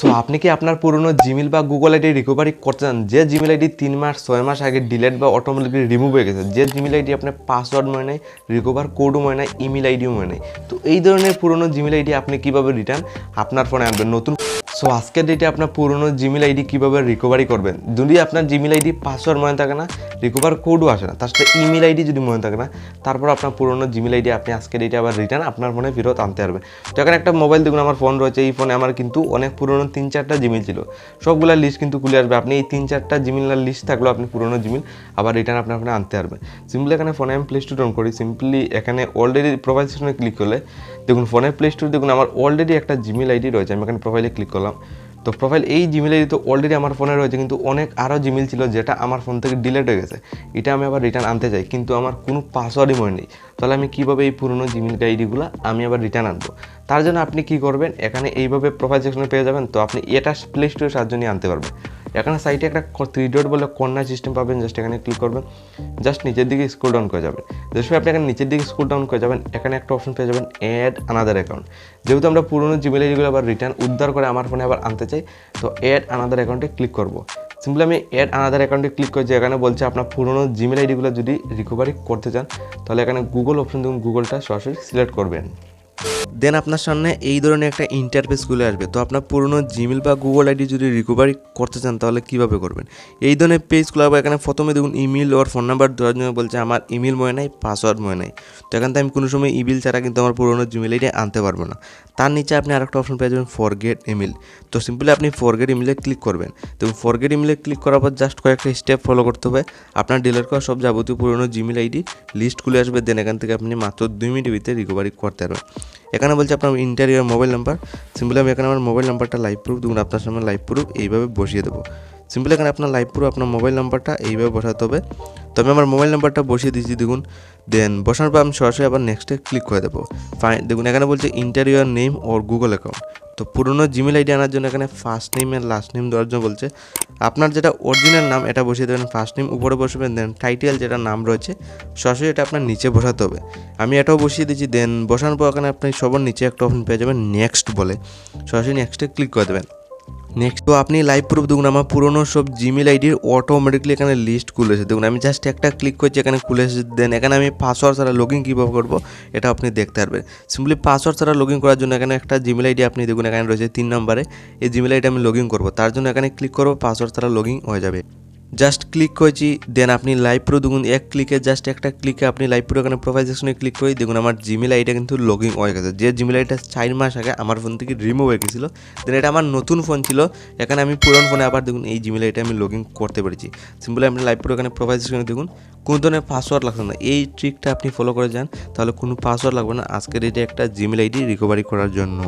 So আপনি কি আপনার পুরনো জিমেল বা গুগল আইডি রিকভারি করতে চান? যে জিমেল আইডি তিন মাস, ছয় মাস আগে ডিলেট বা অটোমেটিকলি রিমুভ হয়ে গেছে, যে জিমেল আইডি আপনার পাসওয়ার্ড মনে নেই রিকভার কোডও মনে নেই ইমেল আইডিও মনে নেই। তো এই ধরনের পুরনো জিমেল আইডি আপনি কীভাবে রিটার্ন আপনার ফোনে আনবেন নতুন। সো আজকের ডেটে আপনার পুরনো জিমেল আইডি কীভাবে রিকভারি করবেন? যদি আপনার জিমেল আইডি পাসওয়ার্ড মনে থাকে না রিকভার কোডও আসে না। তার সাথে ইমেল আইডি যদি মনে থাকে না, তারপর আপনার পুরনো জিমেল আইডি আপনি আজকের ডেটে আবার রিটার্ন আপনার ফোনে ফেরত আনতে পারবে তো এখানে একটা মোবাইল দেখুন, আমার ফোন রয়েছে, এই ফোনে আমার কিন্তু অনেক পুরনো তিন চারটা জিমেল ছিল। সবগুলোর লিস্ট কিন্তু খুলে আসবে। আপনি এই তিন চারটা জিমেলের লিস্ট থাকলেও আপনি পুরনো জিমেল আবার রিটার্ন আপনার ফোনে আনতে পারবেন। সিম্পলি এখানে ফোনে আমি প্লে স্টোর অন করি। সিম্পলি এখানে অলরেডি প্রোফাইল সেকশনে ক্লিক করলে, দেখুন ফোনের প্লে স্টোর দেখুন, আমার অলরেডি একটা জিমেল আইডি রয়েছে, আমি এখানে প্রোফাইলে ক্লিক করলাম। তো প্রোফাইল এই জিমেল তো অলরেডি আমার ফোনে রয়েছে, কিন্তু অনেক আরও জিমেল ছিল যেটা আমার ফোন থেকে ডিলেট হয়ে গেছে। এটা আমি আবার রিটার্ন আনতে চাই, কিন্তু আমার কোনো পাসওয়ার্ডই মনে নেই। তাহলে আমি কীভাবে এই পুরনো জিমেল আইডিগুলো আমি আবার রিটার্ন আনব? তার জন্য আপনি কি করবেন, এখানে এইভাবে প্রোফাইল সেকশনে পেয়ে যাবেন, তো আপনি এটা প্লে স্টোরের সাহায্য নিয়ে আনতে পারবেন। এখানে সাইটে একটা থ্রি ডট বলে কর্নার সিস্টেম পাবেন জাস্ট এখানে ক্লিক করবেন। জাস্ট নিচের দিকে স্ক্রল ডাউন করে যাবেন। জাস্ট আপনি এখানে নিচের দিকে স্ক্রল ডাউন করে যাবেন, এখানে একটা অপশন পেয়ে যাবেন অ্যাড আনাদার অ্যাকাউন্ট যেহেতু আমরা পুরনো জিমেল আইডিগুলো আবার রিটার্ন উদ্ধার করে আমার ফোনে আবার আনতে চাই, তো অ্যাড আনাদার অ্যাকাউন্টে ক্লিক করব। সিম্পলি আমি অ্যাড আনাদার অ্যাকাউন্টে ক্লিক করছি, এখানে বলছে আপনার পুরনো জিমেল আইডিগুলো যদি রিকভারি করতে চান, তাহলে এখানে গুগল অপশন দেখুন গুগলটা সরাসরি সিলেক্ট করবেন। দেন আপনার সামনে এই ধরনের একটা ইন্টারফেস খুলে আসবে। তো আপনার পুরনো জিমেল বা গুগল আইডি যদি রিকভারি করতে চান, তাহলে কীভাবে করবেন? এই ধরনের পেজ খুলে এখানে প্রথমে দেখুন ইমেল ওর ফোন নাম্বার দেওয়ার জন্য বলছে, আমার ইমেল মনে নাই পাসওয়ার্ড মনে নাই। তো এখান থেকে আমি কোনো সময় ইমেল ছাড়া কিন্তু আমার পুরনো জিমেল আইডি আনতে পারব না। তার নিচে আপনি আরেকটা অপশন পেয়ে যাবেন ফরগেট ইমেল তো সিম্পলি আপনি ফরগেট ইমেলে ক্লিক করবেন। তো ফরগেট ইমেলে ক্লিক করার পর জাস্ট কয়েকটা স্টেপ ফলো করতে হবে। আপনার ডিলার করা সব যাবতীয় পুরনো জিমেল আইডি লিস্ট খুলে আসবে। দেন এখান থেকে আপনি মাত্র দুই মিনিটের ভিতরে রিকভারি করতে পারবেন। এখানে বলছে আপনার ইন্টারিয়ার মোবাইল নাম্বার সিম্পলি আমি এখানে আমার মোবাইল নাম্বারটা লাইভ প্রুফ দেখুন আপনার সামনে লাইভ প্রুফ এইভাবে বসিয়ে দেবো। সিম্পলি এখানে আপনার লাইভ প্রুফ আপনার মোবাইল নাম্বারটা এইভাবে বসাতে হবে। তো আমি আমার মোবাইল নাম্বারটা বসিয়ে দিয়েছি দেখুন দেন বসানোর পর আমি সরাসরি আবার নেক্সটে ক্লিক করে দেবো। ফাইন দেখুন, এখানে বলছে enter your name or Google account তো পুরনো জিমেল আইডি আনার জন্য এখানে ফার্স্ট নেম আর লাস্ট নেম দেওয়ার জন্য বলছে। আপনার যেটা অরিজিনাল নাম, এটা বসিয়ে দেবেন ফার্স্ট নেম উপরে বসবেন দেন টাইটেল যেটা নাম রয়েছে, সরাসরি এটা আপনার নিচে বসাতে হবে। আমি এটাও বসিয়ে দিচ্ছি দেন বসানোর পর এখানে আপনি সবার নিচে একটা অপশন পেয়ে যাবেন নেক্সট বলে। সরাসরি নেক্সটে ক্লিক করে দেবেন। নেক্সট তো আপনি লাইভ প্রুফ দেখুন, আমার পুরনো সব জিমেল আইডির অটোমেটিকলি এখানে লিস্ট খুলেছে দেখুন, আমি জাস্ট একটা ক্লিক করছি, এখানে খুলে দেন এখানে আমি পাসওয়ার্ড ছাড়া লগ ইন কীভাবে করব, এটা আপনি দেখতে পারবেন। সিম্পলি পাসওয়ার্ড ছাড়া লগ ইন করার জন্য এখানে একটা জিমেল আইডি আপনি দেখুন, এখানে রয়েছে তিন নম্বরে। এই জিমেল আইডি আমি লগ ইন করব। তার জন্য এখানে ক্লিক করব পাসওয়ার্ড ছাড়া লগ ইন হয়ে যাবে। জাস্ট ক্লিক করেছি দেন আপনি লাইভ প্রো দেখুন, এক ক্লিকে জাস্ট একটা ক্লিকে আপনি লাইভ প্রো এখানে প্রোফাইল সেকশনে ক্লিক করে দেখুন, আমার জিমেল আইডিটা কিন্তু লগ ইন হয়ে গেছে। যে জিমেল আইডিটা চার মাস আগে আমার ফোন থেকে রিমুভ হয়ে গেছিল দেন এটা আমার নতুন ফোন ছিল, এখানে আমি পুরনো ফোনে আবার দেখুন, এই জিমেল আইডিটা আমি লগ ইন করতে পেরেছি। সিম্পলি আপনি লাইভ প্রো এখানে প্রোফাইল সেকশনে দেখুন, কোনো ধরনের পাসওয়ার্ড লাগবে না। এই ট্রিকটা আপনি ফলো করে যান, তাহলে কোনো পাসওয়ার্ড লাগবে না। আজকের এটা একটা জিমেল আইডি রিকভারি করার জন্য।